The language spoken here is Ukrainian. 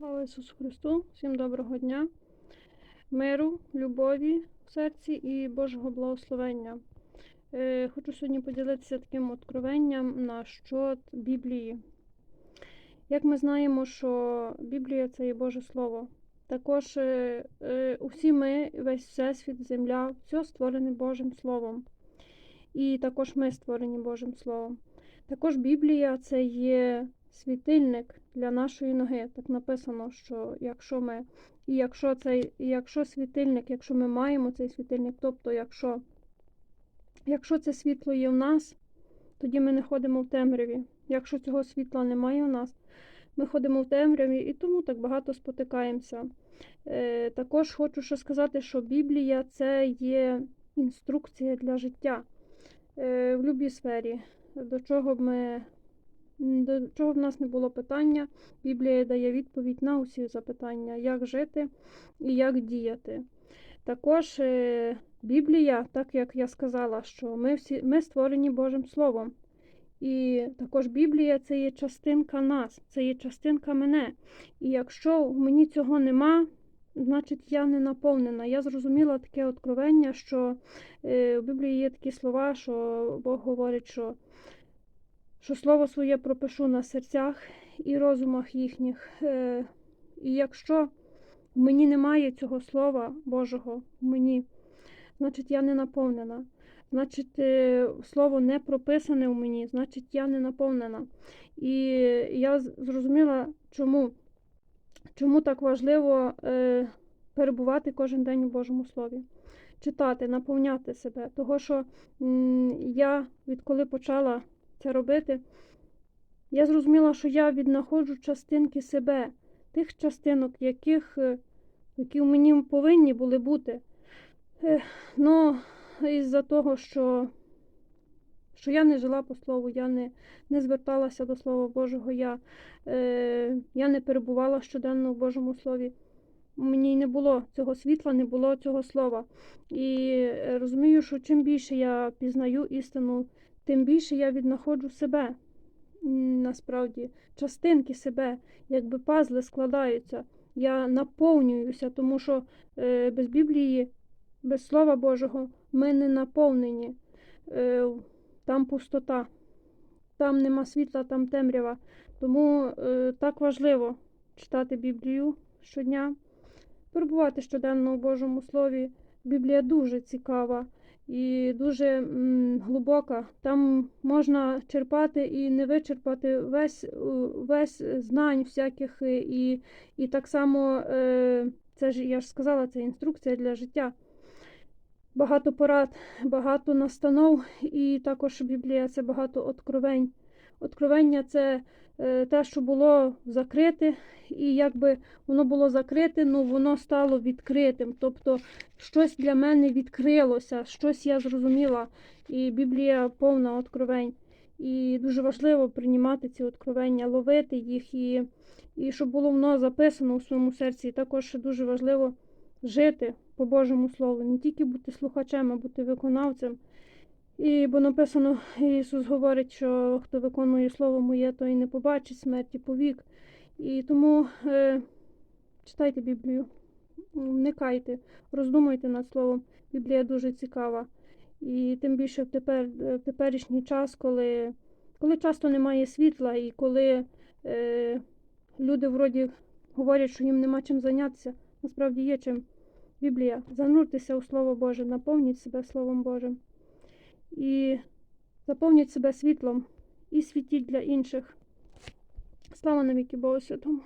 Слава Ісусу Христу! Всім доброго дня, миру, любові в серці і Божого благословення. Е, Хочу сьогодні поділитися таким откровенням на щодо Біблії. Як ми знаємо, що Біблія це є Боже Слово. Також е, е, усі ми, весь Всесвіт, земля, все створене Божим Словом. І також ми створені Божим Словом. Також Біблія це є світильник для нашої ноги. Так написано, що якщо ми, і якщо цей, і якщо світильник, якщо ми маємо цей світильник, тобто, якщо, якщо це світло є в нас, тоді ми не ходимо в темряві. Якщо цього світла немає у нас, ми ходимо в темряві і тому так багато спотикаємося. Е, також хочу ще сказати, що Біблія це є інструкція для життя е, в будь-якій сфері. До чого б ми до чого в нас не було питання, Біблія дає відповідь на усі запитання, як жити і як діяти. Також е, Біблія, так як я сказала, що ми всі ми створені Божим Словом. І також Біблія це є частинка нас, це є частинка мене. І якщо в мені цього нема, значить я не наповнена. Я зрозуміла таке откровення, що е, в Біблії є такі слова, що Бог говорить, що що слово своє пропишу на серцях і розумах їхніх. Е, і якщо в мені немає цього слова Божого в мені, значить я не наповнена. Значить, е, слово не прописане в мені, значить, я не наповнена. І я зрозуміла, чому чому так важливо е, перебувати кожен день у Божому Слові, читати, наповняти себе. Того, що я відколи почала це робити, я зрозуміла, що я віднаходжу частинки себе, тих частинок, яких, е, які в мені повинні були бути. Ну, із-за того, що що я не жила по слову, я не не зверталася до Слова Божого, я е, я не перебувала щоденно в Божому Слові. Мені не було цього світла, не було цього слова. І е, розумію, що чим більше я пізнаю істину, тим більше я віднаходжу себе. Насправді, частинки себе, якби пазли складаються. Я наповнююся, тому що е, без Біблії, без Слова Божого ми не наповнені. Е, там пустота, там нема світла, там темрява. Тому е, так важливо читати Біблію щодня, перебувати щоденно у Божому Слові. Біблія дуже цікава і дуже м, глибока. Там можна черпати і не вичерпати весь весь знань всяких, і і так само, е, це ж я ж сказала, це інструкція для життя. Багато порад, багато настанов, і також Біблія це багато откровень. Откровення це е, те, що було закрите, і якби воно було закрите, ну воно стало відкритим. Тобто щось для мене відкрилося, щось я зрозуміла. І Біблія повна откровень. І дуже важливо приймати ці откровення, ловити їх, і і щоб було воно записано у своєму серці. І також дуже важливо жити по Божому Слову, не тільки бути слухачем, а бути виконавцем. І бо написано, Ісус говорить, що хто виконує Слово моє, той не побачить смерті повік. І тому е, читайте Біблію, вникайте, роздумуйте над Словом. Біблія дуже цікава. І тим більше в тепер, в теперішній час, коли коли часто немає світла, і коли е, люди вроді говорять, що їм нема чим зайнятися, насправді є чим. Біблія, зануртеся у Слово Боже, наповніть себе Словом Божим і заповніть себе світлом і світіть для інших. Слава навіки Богу Святому!